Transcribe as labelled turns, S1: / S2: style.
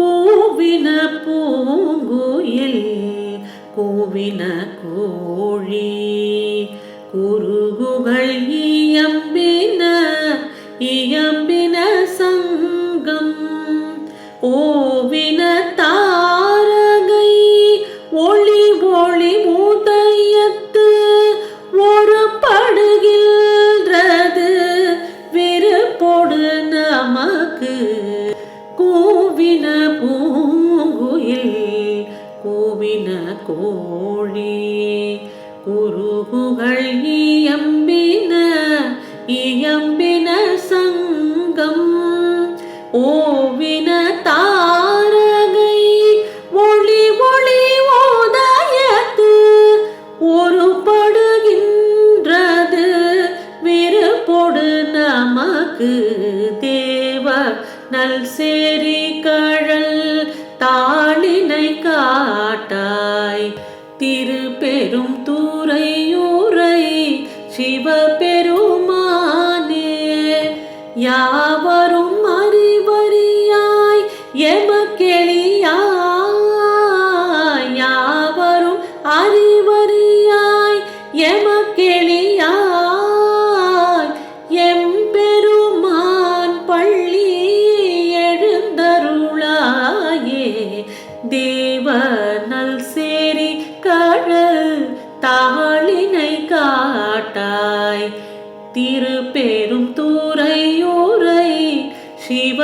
S1: கூவின பூங்குயில் கூவின கோழி. குருகுகள் இயம்பின இயம்பின சங்கம். ஓவின தாரகை கோவில கோழி குருகுகள் இயம்பின இயம்பின சங்கம். ஓவின தாரகை ஒளி ஒளி ஓதயத்து ஒருபடுகின்றது விருப்பொடு நமக்கு தேவ நல் சேரி கழல் தாளினை கா திரு பெரும் தூரையூரை சிவபெருமானே யாவரும் அறிவறியாய் எமக்கெளியாய் யாவரும் அறிவறியாய் எமக்கெளியாய் எம்பெருமான் பள்ளி எழுந்தருளாயே தேவ நல் சே திருப்பெரும் தூரையூரை சிவ